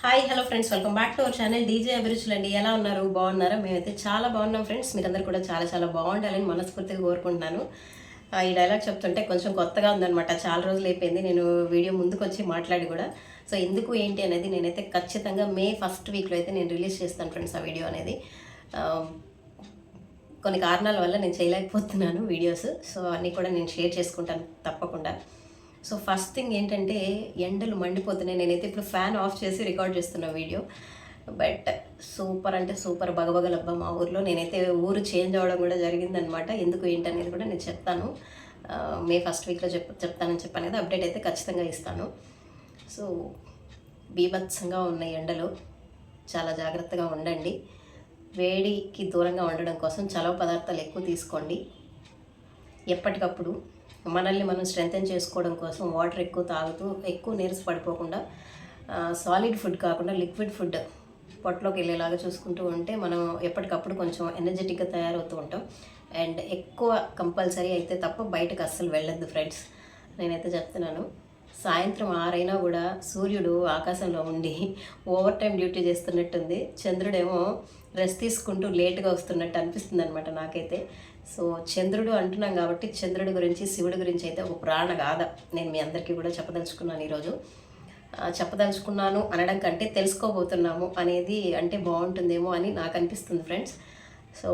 Hi hello friends welcome back to our channel DJ అభిరుచులు అండి ఎలా ఉన్నారు. బాగున్నారా? మేమైతే చాలా బాగున్నాం ఫ్రెండ్స్ మీరందరూ కూడా చాలా చాలా బాగుండాలని మనస్ఫూర్తిగా కోరుకుంటున్నాను. ఈ డైలాగ్ చెప్తుంటే కొంచెం కొత్తగా ఉందనమాట చాలా రోజులు అయిపోయింది. నేను వీడియో ముందుకు వచ్చి మాట్లాడి కూడా. సో ఎందుకు ఏంటి అనేది నేనైతే ఖచ్చితంగా మే ఫస్ట్ వీక్లో అయితే నేను రిలీజ్ చేస్తాను ఫ్రెండ్స్ ఆ వీడియో అనేది. కొన్ని కారణాల వల్ల నేను చేయలేకపోతున్నాను వీడియోస్ సో అన్నీ కూడా నేను షేర్ చేసుకుంటాను తప్పకుండా. సో ఫస్ట్ థింగ్ ఏంటంటే ఎండలు మండిపోతున్నాయి. నేనైతే ఇప్పుడు ఫ్యాన్ ఆఫ్ చేసి రికార్డ్ చేస్తున్న వీడియో. బట్ సూపర్ అంటే సూపర్ బగబగలబ్బా మా ఊర్లో. నేనైతే ఊరు చేంజ్ అవ్వడం కూడా జరిగిందనమాట ఎందుకు ఏంటి అనేది కూడా నేను చెప్తాను. మే ఫస్ట్ వీక్లో చెప్ చెప్తానని చెప్పాను కదా. అప్డేట్ అయితే ఖచ్చితంగా ఇస్తాను. సో బీభత్సంగా ఉన్న ఎండలు. చాలా జాగ్రత్తగా ఉండండి. వేడికి దూరంగా ఉండడం కోసం చలవ పదార్థాలు ఎక్కువ తీసుకోండి. ఎప్పటికప్పుడు మనల్ని మనం స్ట్రెంగ్తన్ చేసుకోవడం కోసం వాటర్ ఎక్కువ తాగుతూ ఎక్కువ నీరస పడిపోకుండా సాలిడ్ ఫుడ్ కాకుండా లిక్విడ్ ఫుడ్ పొట్టలోకి వెళ్ళేలాగా చూసుకుంటూ ఉంటే మనం ఎప్పటికప్పుడు కొంచెం ఎనర్జెటిక్గా తయారవుతూ ఉంటాం. అండ్ ఎక్కువ కంపల్సరీ అయితే తప్ప బయటకు అస్సలు వెళ్ళొద్దు ఫ్రెండ్స్ నేనైతే చెప్తున్నాను. సాయంత్రం ఆరైనా కూడా సూర్యుడు ఆకాశంలో ఉండి ఓవర్ టైం డ్యూటీ చేస్తున్నట్టుంది. చంద్రుడేమో రెస్ట్ తీసుకుంటూ లేట్గా వస్తున్నట్టు అనిపిస్తుంది అనమాట నాకైతే. సో చంద్రుడు అంటున్నాం కాబట్టి చంద్రుడి గురించి శివుడి గురించి అయితే ఒక ప్రాణ గాథ నేను మీ అందరికీ కూడా చెప్పదలుచుకున్నాను ఈరోజు. చెప్పదలుచుకున్నాను అనడం కంటే తెలుసుకోబోతున్నాము అనేది అంటే బాగుంటుందేమో అని నాకు అనిపిస్తుంది ఫ్రెండ్స్. సో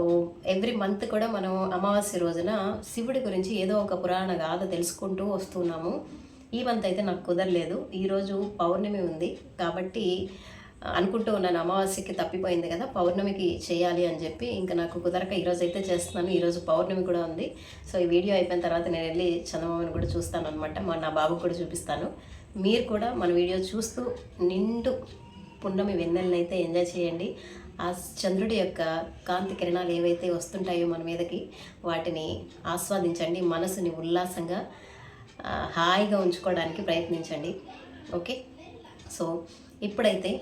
ఎవ్రీ మంత్ కూడా మనం అమావాస్య రోజున శివుడి గురించి ఏదో ఒక పురాణ గాథ తెలుసుకుంటూ వస్తున్నాము. ఈ మంత్ అయితే నాకు కుదరలేదు. ఈరోజు పౌర్ణమి ఉంది కాబట్టి అనుకుంటూ ఉన్నాను. అమావాస్యకి తప్పిపోయింది కదా పౌర్ణమికి చేయాలి అని చెప్పి ఇంకా నాకు కుదరక ఈరోజు అయితే చేస్తున్నాను. ఈరోజు పౌర్ణమి కూడా ఉంది. సో ఈ వీడియో అయిపోయిన తర్వాత నేను వెళ్ళి చందమామని కూడా చూస్తాను అనమాట మా నా బాబు కూడా చూపిస్తాను. మీరు కూడా మన వీడియో చూస్తూ నిండు పున్నమి వెన్నెలను అయితే ఎంజాయ్ చేయండి. ఆ చంద్రుడి యొక్క కాంతి కిరణాలు ఏవైతే వస్తుంటాయో మన మీదకి వాటిని ఆస్వాదించండి. మనసుని ఉల్లాసంగా హాయిగా ఉంచుకోవడానికి ప్రయత్నించండి. ఓకే? సో ఇప్పుడైతే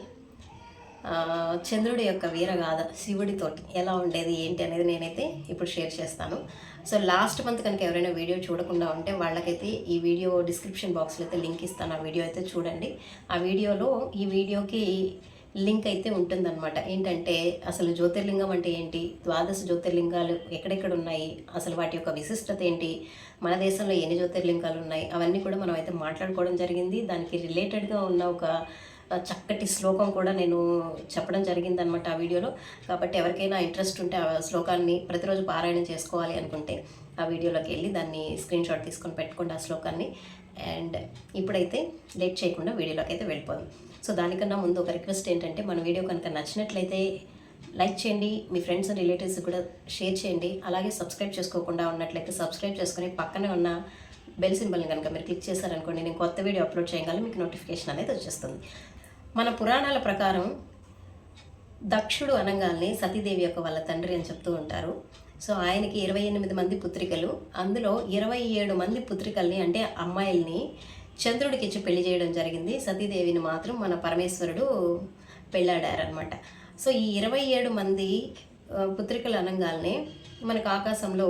చంద్రుడి యొక్క వీరగాథ శివుడితోటి ఎలా ఉండేది ఏంటి అనేది నేనైతే ఇప్పుడు షేర్ చేస్తాను. సో లాస్ట్ మంత్ కనుక ఎవరైనా వీడియో చూడకుండా ఉంటే వాళ్ళకైతే ఈ వీడియో డిస్క్రిప్షన్ బాక్స్లో అయితే లింక్ ఇస్తాను. ఆ వీడియో అయితే చూడండి. ఆ వీడియోలో ఈ వీడియోకి లింక్ అయితే ఉంటుందన్నమాట. ఏంటంటే అసలు జ్యోతిర్లింగం అంటే ఏంటి ద్వాదశ జ్యోతిర్లింగాలు ఎక్కడెక్కడ ఉన్నాయి అసలు వాటి యొక్క విశిష్టత ఏంటి మన దేశంలో ఎన్ని జ్యోతిర్లింగాలు ఉన్నాయి అవన్నీ కూడా మనం అయితే మాట్లాడుకోవడం జరిగింది. దానికి రిలేటెడ్గా ఉన్న ఒక చక్కటి శ్లోకం కూడా నేను చెప్పడం జరిగిందనమాట ఆ వీడియోలో. కాబట్టి ఎవరికైనా ఇంట్రెస్ట్ ఉంటే ఆ శ్లోకాన్ని ప్రతిరోజు పారాయణం చేసుకోవాలి అనుకుంటే ఆ వీడియోలోకి వెళ్ళి దాన్ని స్క్రీన్ షాట్ తీసుకొని పెట్టుకోండి ఆ శ్లోకాన్ని. అండ్ ఇప్పుడైతే లేట్ చేయకుండా వీడియోలోకి అయితే వెళ్ళిపోదాం. సో దానికన్నా ముందు ఒక రిక్వెస్ట్ ఏంటంటే మన వీడియో కనుక నచ్చినట్లయితే లైక్ చేయండి మీ ఫ్రెండ్స్ అండ్ రిలేటివ్స్ కూడా షేర్ చేయండి. అలాగే సబ్స్క్రైబ్ చేసుకోకుండా ఉన్నట్లయితే సబ్స్క్రైబ్ చేసుకొని పక్కనే ఉన్న బెల్ సింబల్ని కనుక మీరు క్లిక్ చేశారనుకోండి నేను కొత్త వీడియో అప్లోడ్ చేయగలను మీకు నోటిఫికేషన్ అనేది వచ్చేస్తుంది. మన పురాణాల ప్రకారం దక్షుడు అనగానే సతీదేవి యొక్క వాళ్ళ తండ్రి అని చెప్తూ ఉంటారు. సో ఆయనకి ఇరవై ఎనిమిది మంది పుత్రికలు. అందులో ఇరవై ఏడు మంది పుత్రికల్ని అంటే అమ్మాయిల్ని చంద్రుడికి ఇచ్చి పెళ్ళి చేయడం జరిగింది. సతీదేవిని మాత్రం మన పరమేశ్వరుడు పెళ్ళాడారనమాట సో ఈ ఇరవై ఏడు మంది పుత్రికలు అనగానే మనకు ఆకాశంలో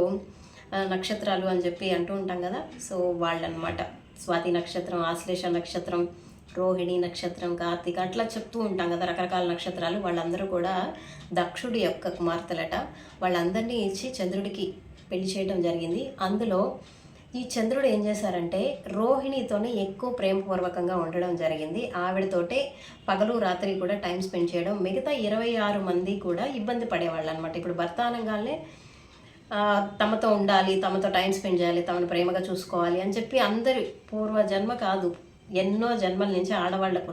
నక్షత్రాలు అని చెప్పి అంటూ ఉంటాం కదా. సో వాళ్ళనమాట స్వాతి నక్షత్రం ఆశ్లేష నక్షత్రం రోహిణి నక్షత్రం కార్తీక అట్లా చెప్తూ ఉంటాం కదా రకరకాల నక్షత్రాలు. వాళ్ళందరూ కూడా దక్షుడి యొక్క కుమార్తెలట. వాళ్ళందరినీ ఇచ్చి చంద్రుడికి పెళ్ళి చేయడం జరిగింది. అందులో ఈ చంద్రుడు ఏం చేశారంటే రోహిణితోనే ఎక్కువ ప్రేమపూర్వకంగా ఉండడం జరిగింది. ఆవిడతోటే పగలు రాత్రి కూడా టైం స్పెండ్ చేయడం మిగతా ఇరవై ఆరు మంది కూడా ఇబ్బంది పడేవాళ్ళు అనమాట ఇప్పుడు భర్త అనగానే తమతో ఉండాలి తమతో టైం స్పెండ్ చేయాలి తమను ప్రేమగా చూసుకోవాలి అని చెప్పి అందరి పూర్వ జన్మ కాదు. ఎన్నో జన్మల నుంచి ఆడవాళ్ళకు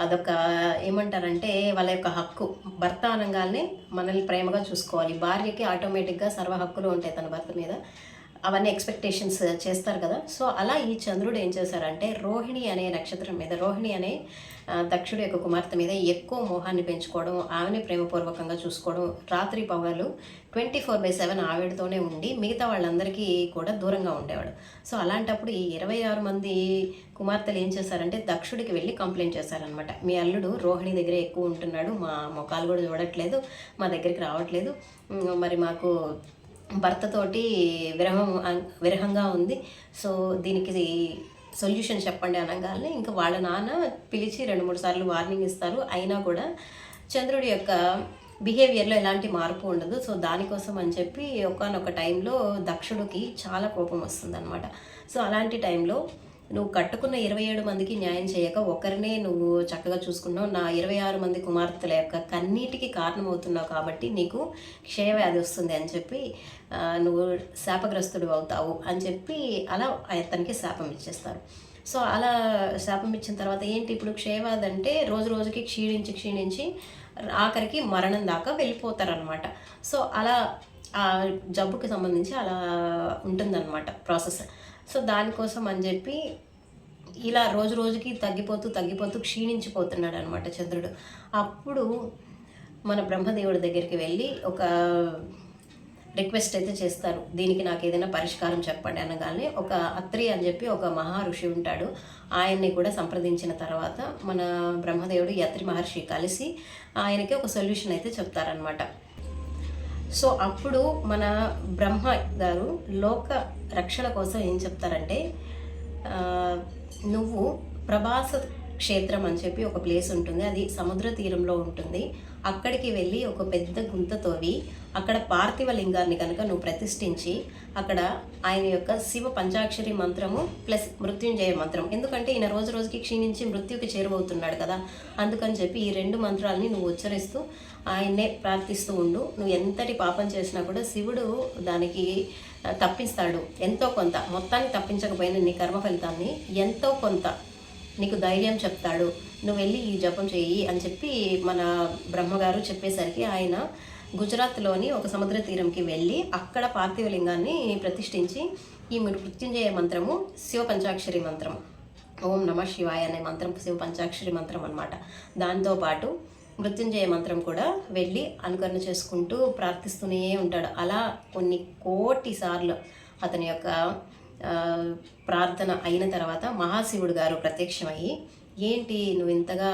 అదొక ఏమంటారంటే వాళ్ళ యొక్క హక్కు. భర్త అనగానే మనల్ని ప్రేమగా చూసుకోవాలి. భార్యకి ఆటోమేటిక్గా సర్వ హక్కులు ఉంటాయి తన భర్త మీద. అవన్నీ ఎక్స్పెక్టేషన్స్ చేస్తారు కదా. సో అలా ఈ చంద్రుడు ఏం చేశారంటే రోహిణి అనే నక్షత్రం మీద రోహిణి అనే దక్షుడు యొక్క కుమార్తె మీద ఎక్కువ మోహాన్ని పెంచుకోవడం ఆమెని ప్రేమపూర్వకంగా చూసుకోవడం రాత్రి పగలు ట్వంటీ ఫోర్ బై సెవెన్ ఆవిడతోనే ఉండి మిగతా వాళ్ళందరికీ కూడా దూరంగా ఉండేవాడు. సో అలాంటప్పుడు ఈ ఇరవై ఆరు మంది కుమార్తెలు ఏం చేశారంటే దక్షుడికి వెళ్ళి కంప్లైంట్ చేశారనమాట మీ అల్లుడు రోహిణి దగ్గరే ఎక్కువ ఉంటున్నాడు మా మొఖాలు కూడా చూడట్లేదు మా దగ్గరికి రావట్లేదు. మరి మాకు భర్తతోటి విరహం విరహంగా ఉంది. సో దీనికి సొల్యూషన్ చెప్పండి అనగానే ఇంకా వాళ్ళ నాన్న పిలిచి రెండు మూడు సార్లు వార్నింగ్ ఇస్తారు. అయినా కూడా చంద్రుడి యొక్క బిహేవియర్లో ఎలాంటి మార్పు ఉండదు. సో దానికోసం అని చెప్పి ఒకనొక టైంలో దక్షుడికి చాలా కోపం వస్తుంది సో అలాంటి టైంలో నువ్వు కట్టుకున్న ఇరవై ఏడు మందికి న్యాయం చేయక ఒకరినే నువ్వు చక్కగా చూసుకున్నావు. నా ఇరవై ఆరు మంది కుమార్తెల యొక్క కన్నీటికి కారణమవుతున్నావు కాబట్టి నీకు క్షయవ్యాధి వస్తుంది అని చెప్పి నువ్వు శాపగ్రస్తుడు అవుతావు అని చెప్పి అలా అతనికి శాపం ఇచ్చేస్తారు. సో అలా శాపం ఇచ్చిన తర్వాత ఏంటి ఇప్పుడు క్షయవ్యాధి అంటే రోజు రోజుకి క్షీణించి క్షీణించి ఆఖరికి మరణం దాకా వెళ్ళిపోతారనమాట సో అలా ఆ జబ్బుకి సంబంధించి అలా ఉంటుందన్నమాట ప్రాసెస్. సో దానికోసం అని చెప్పి ఇలా రోజు రోజుకి తగ్గిపోతూ తగ్గిపోతూ క్షీణించిపోతున్నాడు అనమాట చంద్రుడు. అప్పుడు మన బ్రహ్మదేవుడి దగ్గరికి వెళ్ళి ఒక రిక్వెస్ట్ అయితే చేస్తారు దీనికి నాకు ఏదైనా పరిష్కారం చెప్పండి అనగానే ఒక అత్రి అని చెప్పి ఒక మహా ఋషి ఉంటాడు. ఆయన్ని కూడా సంప్రదించిన తర్వాత మన బ్రహ్మదేవుడు ఈ మహర్షి కలిసి ఆయనకి ఒక సొల్యూషన్ అయితే చెప్తారనమాట సో అప్పుడు మన బ్రహ్మ గారు లోక రక్షణ కోసం ఏం చెప్తారంటే నువ్వు ప్రభాస క్షేత్రం అని చెప్పి ఒక ప్లేస్ ఉంటుంది. అది సముద్ర తీరంలో ఉంటుంది. అక్కడికి వెళ్ళి ఒక పెద్ద గుంత తోవి అక్కడ పార్థివ లింగాన్ని కనుక నువ్వు ప్రతిష్ఠించి అక్కడ ఆయన యొక్క శివ పంచాక్షరి మంత్రము ప్లస్ మృత్యుంజయ మంత్రం. ఎందుకంటే ఈయన రోజు రోజుకి క్షీణించి మృత్యుకి చేరువవుతున్నాడు కదా. అందుకని చెప్పి ఈ రెండు మంత్రాలని నువ్వు ఉచ్చరిస్తూ ఆయన్నే ప్రార్థిస్తూ ఉండు. నువ్వు ఎంతటి పాపం చేసినా కూడా శివుడు దానికి తప్పిస్తాడు. ఎంతో కొంత. మొత్తాన్ని తప్పించకపోయినా నీ కర్మ ఫలితాన్ని ఎంతో కొంత నీకు ధైర్యం చెప్తాడు. నువ్వు వెళ్ళి ఈ జపం చెయ్యి అని చెప్పి మన బ్రహ్మగారు చెప్పేసరికి ఆయన గుజరాత్లోని ఒక సముద్ర తీరంకి వెళ్ళి అక్కడ పార్థివలింగాన్ని ప్రతిష్ఠించి ఈ మృత్యుంజయ మంత్రము శివ పంచాక్షరి మంత్రము. ఓం నమ శివాయ అనే మంత్రం శివ పంచాక్షరి మంత్రం అనమాట దాంతోపాటు మృత్యుంజయ మంత్రం కూడా వెళ్ళి అనుకరణ చేసుకుంటూ ప్రార్థిస్తూనే ఉంటాడు. అలా కొన్ని కోటి సార్లు అతని యొక్క ప్రార్థన అయిన తర్వాత మహాశివుడు గారు ప్రత్యక్షమయ్యి ఏంటి నువ్వు ఇంతగా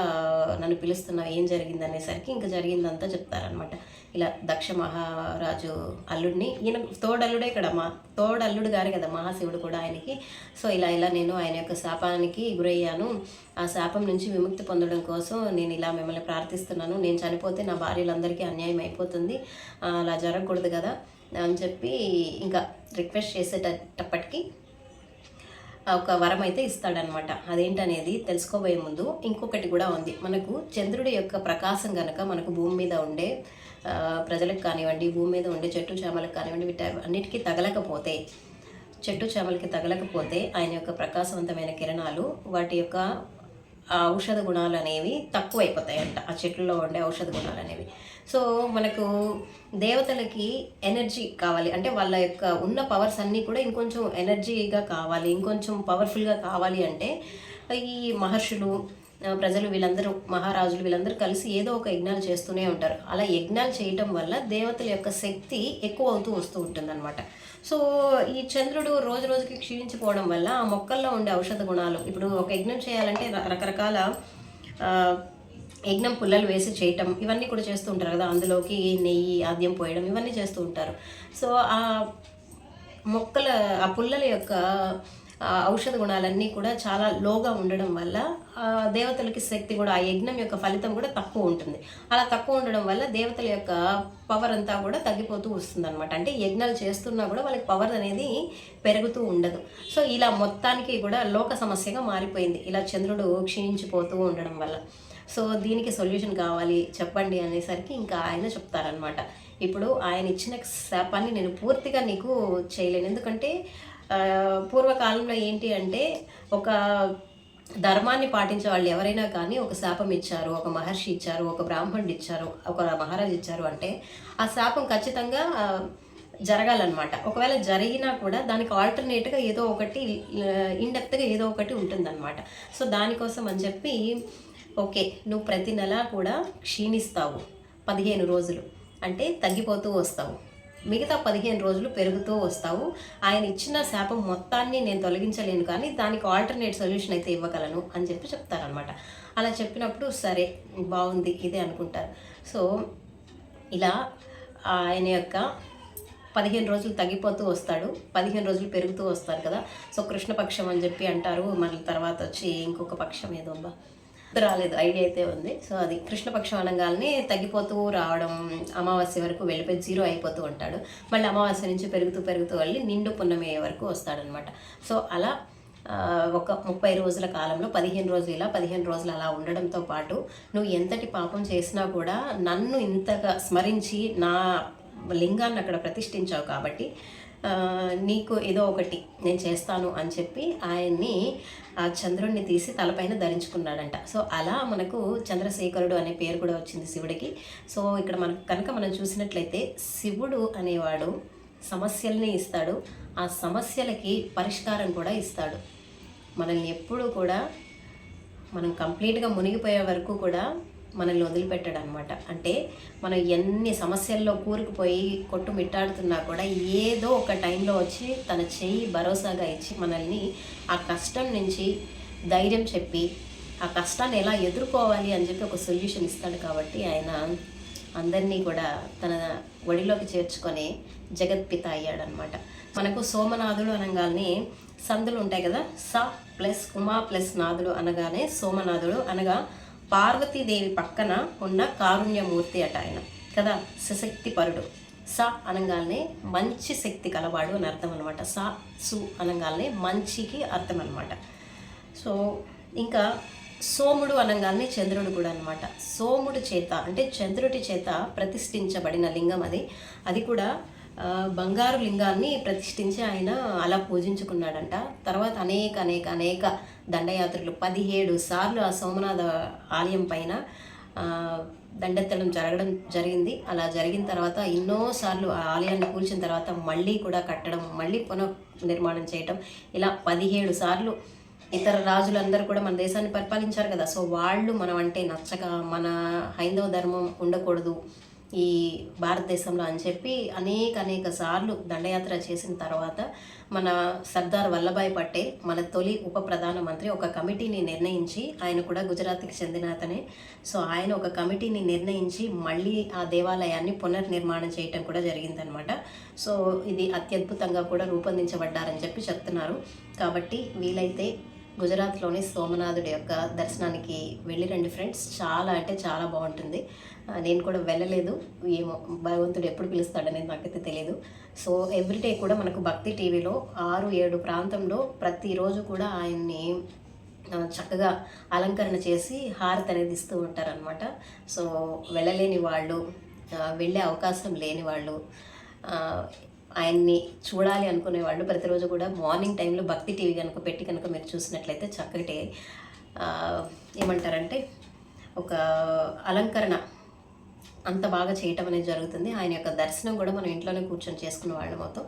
నన్ను పిలుస్తున్నావు? ఏం జరిగింది? అనేసరికి ఇంకా జరిగిందంతా చెప్తారనమాట ఇలా దక్ష మహారాజు అల్లుడిని ఈయన తోడల్లుడే ఇక్కడ మా తోడల్లుడు గారు కదా మహాశివుడు కూడా ఆయనకి. సో ఇలా ఇలా నేను ఆయన యొక్క శాపానికి గురయ్యాను. ఆ శాపం నుంచి విముక్తి పొందడం కోసం నేను ఇలా మిమ్మల్ని ప్రార్థిస్తున్నాను. నేను చనిపోతే నా భార్యలందరికీ అన్యాయం అయిపోతుంది. అలా జరగకూడదు కదా. అని చెప్పి ఇంకా రిక్వెస్ట్ చేసేటప్పటికి ఒక వరం అయితే ఇస్తాడనమాట. అదేంటనేది తెలుసుకోబోయే ముందు ఇంకొకటి కూడా ఉంది. మనకు చంద్రుడి యొక్క ప్రకాశం కనుక మనకు భూమి మీద ఉండే ప్రజలకు కానివ్వండి భూమి మీద ఉండే చెట్టు చేమలకు కానివ్వండి వీటి అన్నిటికీ తగలకపోతే చెట్టు చేమలకి తగలకపోతే ఆయన యొక్క ప్రకాశవంతమైన కిరణాలు వాటి యొక్క ఔషధ గుణాలు అనేవి తక్కువైపోతాయంట. ఆ చెట్లలో ఉండే ఔషధ గుణాలు అనేవి. సో మనకు దేవతలకి ఎనర్జీ కావాలి. అంటే వాళ్ళ యొక్క ఉన్న పవర్స్ అన్నీ కూడా ఇంకొంచెం ఎనర్జీగా కావాలి. ఇంకొంచెం పవర్ఫుల్గా కావాలి అంటే ఈ మహర్షులు ప్రజలు వీళ్ళందరూ మహారాజులు వీళ్ళందరూ కలిసి ఏదో ఒక యజ్ఞాలు చేస్తూనే ఉంటారు. అలా యజ్ఞాలు చేయటం వల్ల దేవతల యొక్క శక్తి ఎక్కువ అవుతూ వస్తూ ఉంటుందన్నమాట. సో ఈ చంద్రుడు రోజు రోజుకి క్షీణించిపోవడం వల్ల ఆ మొక్కల్లో ఉండే ఔషధ గుణాలు ఇప్పుడు ఒక యజ్ఞం చేయాలంటే రకరకాల యజ్ఞం పుల్లలు వేసి చేయటం ఇవన్నీ కూడా చేస్తూ ఉంటారు కదా అందులోకి నెయ్యి ఆద్యం పోయడం ఇవన్నీ చేస్తూ ఉంటారు. సో ఆ మొక్కల ఆ పుల్లల యొక్క ఔషధ గుణాలన్నీ కూడా చాలా లోగా ఉండడం వల్ల దేవతలకి శక్తి కూడా ఆ యజ్ఞం యొక్క ఫలితం కూడా తక్కువ ఉంటుంది. అలా తక్కువ ఉండడం వల్ల దేవతల యొక్క పవర్ అంతా కూడా తగ్గిపోతూ వస్తుంది అనమాట అంటే యజ్ఞాలు చేస్తున్నా కూడా వాళ్ళకి పవర్ అనేది పెరుగుతూ ఉండదు. సో ఇలా మొత్తానికి కూడా లోక సమస్యగా మారిపోయింది. ఇలా చంద్రుడు క్షీణించిపోతూ ఉండడం వల్ల. సో దీనికి సొల్యూషన్ కావాలి చెప్పండి అనేసరికి ఇంకా ఆయన చెప్తారనమాట ఇప్పుడు ఆయన ఇచ్చిన శాపాన్ని నేను పూర్తిగా నీకు చేయలేను. ఎందుకంటే పూర్వకాలంలో ఏంటి అంటే ఒక ధర్మాన్ని పాటించే వాళ్ళు ఎవరైనా కానీ ఒక శాపం ఇచ్చారు ఒక మహర్షి ఇచ్చారు ఒక బ్రాహ్మణుడు ఇచ్చారు ఒక మహారాజు ఇచ్చారు అంటే ఆ శాపం ఖచ్చితంగా జరగాలన్నమాట. ఒకవేళ జరిగినా కూడా దానికి ఆల్టర్నేట్గా ఏదో ఒకటి ఇండెప్త్గా ఏదో ఒకటి ఉంటుందన్నమాట. సో దానికోసం అని చెప్పి ఓకే నువ్వు ప్రతి నెల కూడా క్షీణిస్తావు పదిహేను రోజులు. అంటే తగ్గిపోతూ వస్తావు. మిగతా పదిహేను రోజులు పెరుగుతూ వస్తావు. ఆయన ఇచ్చిన శాపం మొత్తాన్ని నేను తొలగించలేను కానీ దానికి ఆల్టర్నేట్ సొల్యూషన్ అయితే ఇవ్వగలను అని చెప్పి చెప్తారనమాట అలా చెప్పినప్పుడు సరే బాగుంది ఇదే అనుకుంటారు. సో ఇలా ఆయన యొక్క పదిహేను రోజులు తగ్గిపోతూ వస్తాడు. పదిహేను రోజులు పెరుగుతూ వస్తాడు కదా. సో కృష్ణపక్షం అని చెప్పి అంటారు. మళ్ళీ తర్వాత వచ్చి ఇంకొక పక్షం ఏదో బా రాలేదు ఐడియా అయితే ఉంది. సో అది కృష్ణపక్షం అనగానే తగ్గిపోతూ రావడం అమావాస్య వరకు వెళ్ళిపోయి జీరో అయిపోతూ ఉంటాడు. మళ్ళీ అమావాస్య నుంచి పెరుగుతూ పెరుగుతూ వెళ్ళి నిండు పున్నమి అయ్యే వరకు వస్తాడనమాట సో అలా ఒక ముప్పై రోజుల కాలంలో పదిహేను రోజులు ఇలా పదిహేను రోజులు అలా ఉండడంతో పాటు నువ్వు ఎంతటి పాపం చేసినా కూడా నన్ను ఇంతగా స్మరించి నా లింగాన్ని అక్కడ ప్రతిష్ఠించావు కాబట్టి నీకు ఏదో ఒకటి నేను చేస్తాను అని చెప్పి ఆయన్ని ఆ చంద్రుణ్ణి తీసి తలపైన ధరించుకున్నాడంట. సో అలా మనకు చంద్రశేఖరుడు అనే పేరు కూడా వచ్చింది శివుడికి. సో ఇక్కడ మనకు కనుక మనం చూసినట్లయితే శివుడు అనేవాడు సమస్యల్ని ఇస్తాడు ఆ సమస్యలకి పరిష్కారం కూడా ఇస్తాడు. మనల్ని ఎప్పుడూ కూడా మనం కంప్లీట్గా మునిగిపోయే వరకు కూడా మనల్ని వదిలిపెట్టాడు అనమాట అంటే మనం ఎన్ని సమస్యల్లో కూరుకుపోయి కొట్టు మిట్టాడుతున్నా కూడా ఏదో ఒక టైంలో వచ్చి తన చెయ్యి భరోసాగా ఇచ్చి మనల్ని ఆ కష్టం నుంచి ధైర్యం చెప్పి ఆ కష్టాన్ని ఎలా ఎదుర్కోవాలి అని చెప్పి ఒక సొల్యూషన్ ఇస్తాడు కాబట్టి ఆయన అందరినీ కూడా తన ఒడిలోకి చేర్చుకొని జగత్పిత అయ్యాడనమాట. మనకు సోమనాథుడు అనగానే సందులు ఉంటాయి కదా స ప్లస్ ఉమా ప్లస్ నాథుడు అనగానే సోమనాథుడు అనగా పార్వతీదేవి పక్కన ఉన్న కారుణ్యమూర్తి అట ఆయన. కదా? సశక్తి పరుడు స అనగానే మంచి శక్తి కలవాడు అని అర్థం అనమాట స సు అనగానే మంచికి అర్థం అనమాట సో ఇంకా సోముడు అనగానే చంద్రుడు కూడా అనమాట సోముడు చేత అంటే చంద్రుడి చేత ప్రతిష్ఠించబడిన లింగం అది. అది కూడా బంగారు లింగాన్ని ప్రతిష్ఠించి ఆయన అలా పూజించుకున్నాడంట. తర్వాత అనేక అనేక అనేక దండయాత్రలు పదిహేడు సార్లు ఆ సోమనాథ ఆలయం పైన దండెత్తడం జరగడం జరిగింది. అలా జరిగిన తర్వాత ఎన్నోసార్లు ఆ ఆలయాన్ని కూల్చిన తర్వాత మళ్ళీ కూడా కట్టడం మళ్ళీ పునః నిర్మాణం చేయటం ఇలా పదిహేడు సార్లు ఇతర రాజులందరూ కూడా మన దేశాన్ని పరిపాలించారు కదా. సో వాళ్ళు మనం అంటే నచ్చక మన హైందవ ధర్మం ఉండకూడదు. ఈ భారతదేశంలో అని చెప్పి అనేక అనేక సార్లు దండయాత్ర చేసిన తర్వాత మన సర్దార్ వల్లభాయ్ పటేల్ మన తొలి ఉప ప్రధానమంత్రి ఒక కమిటీని నిర్ణయించి ఆయన కూడా గుజరాత్కి చెందిన అతనే. సో ఆయన ఒక కమిటీని నిర్ణయించి మళ్ళీ ఆ దేవాలయాన్ని పునర్నిర్మాణం చేయటం కూడా జరిగిందనమాట సో ఇది అత్యద్భుతంగా కూడా రూపొందించబడ్డారని చెప్పి చెప్తున్నారు. కాబట్టి వీలైతే గుజరాత్లోని సోమనాథుడి యొక్క దర్శనానికి వెళ్ళి రండి ఫ్రెండ్స్. చాలా అంటే చాలా బాగుంటుంది. నేను కూడా వెళ్ళలేదు. ఏమో భగవంతుడు ఎప్పుడు పిలుస్తాడనేది నాకైతే తెలియదు సో ఎవ్రీడే కూడా మనకు భక్తి టీవీలో ఆరు ఏడు ప్రాంతంలో ప్రతిరోజు కూడా ఆయన్ని చక్కగా అలంకరణ చేసి హారతి అనేది ఇస్తూ ఉంటారనమాట సో వెళ్ళలేని వాళ్ళు వెళ్ళే అవకాశం లేని వాళ్ళు ఆయన్ని చూడాలి అనుకునేవాళ్ళు ప్రతిరోజు కూడా మార్నింగ్ టైంలో భక్తి టీవీ కనుక పెట్టి కనుక మీరు చూసినట్లయితే చక్కటి ఏమంటారంటే ఒక అలంకరణ అంత బాగా చేయటం అనేది జరుగుతుంది. ఆయన యొక్క దర్శనం కూడా మనం ఇంట్లోనే కూర్చొని చేసుకున్న వాళ్ళ మొత్తం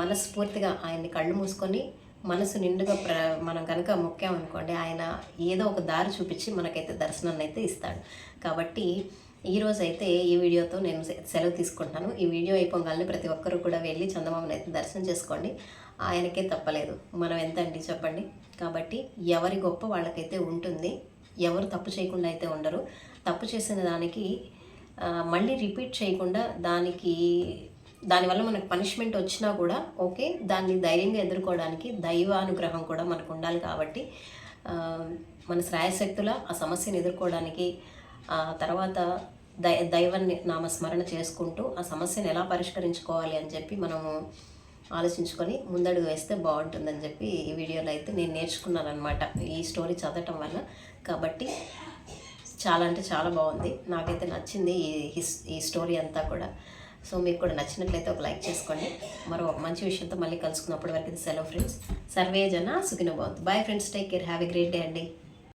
మనస్ఫూర్తిగా ఆయన్ని కళ్ళు మూసుకొని మనసు నిండుగా ప్ర మనం కనుక మొక్కామనుకోండి ఆయన ఏదో ఒక దారి చూపించి మనకైతే దర్శనాన్ని అయితే ఇస్తాడు. కాబట్టి ఈరోజు అయితే ఈ వీడియోతో నేను సె- సెలవు తీసుకుంటాను. ఈ వీడియో అయిపోగానే ప్రతి ఒక్కరూ కూడా వెళ్ళి చందమామని అయితే దర్శనం చేసుకోండి. ఆయనకే తప్పలేదు. మనం ఎంత అండి చెప్పండి. కాబట్టి ఎవరి గొప్ప వాళ్ళకైతే ఉంటుంది ఎవరు తప్పు చేయకుండా అయితే ఉండరు. తప్పు చేసిన దానికి మళ్ళీ రిపీట్ చేయకుండా దానికి దానివల్ల మనకు పనిష్మెంట్ వచ్చినా కూడా ఓకే దాన్ని ధైర్యంగా ఎదుర్కోవడానికి దైవానుగ్రహం కూడా మనకు ఉండాలి కాబట్టి మన శ్రాయశక్తుల ఆ సమస్యను ఎదుర్కోవడానికి ఆ తర్వాత దై దైవాన్ని నామస్మరణ చేసుకుంటూ ఆ సమస్యను ఎలా పరిష్కరించుకోవాలి అని చెప్పి మనము ఆలోచించుకొని ముందడుగు వేస్తే బాగుంటుందని చెప్పి ఈ వీడియోలో అయితే నేను నేర్చుకున్నాను అనమాట ఈ స్టోరీ చదవటం వల్ల. కాబట్టి చాలా అంటే చాలా బాగుంది. నాకైతే నచ్చింది ఈ హిస్ ఈ స్టోరీ అంతా కూడా. సో మీకు కూడా నచ్చినట్లయితే ఒక లైక్ చేసుకోండి. మరో ఒక మంచి విషయంతో మళ్ళీ కలుసుకున్నప్పటి వరకు సెలవు ఫ్రెండ్స్. సర్వే జన సుఖిన బాగుంది bye friends take care have a great day అండి.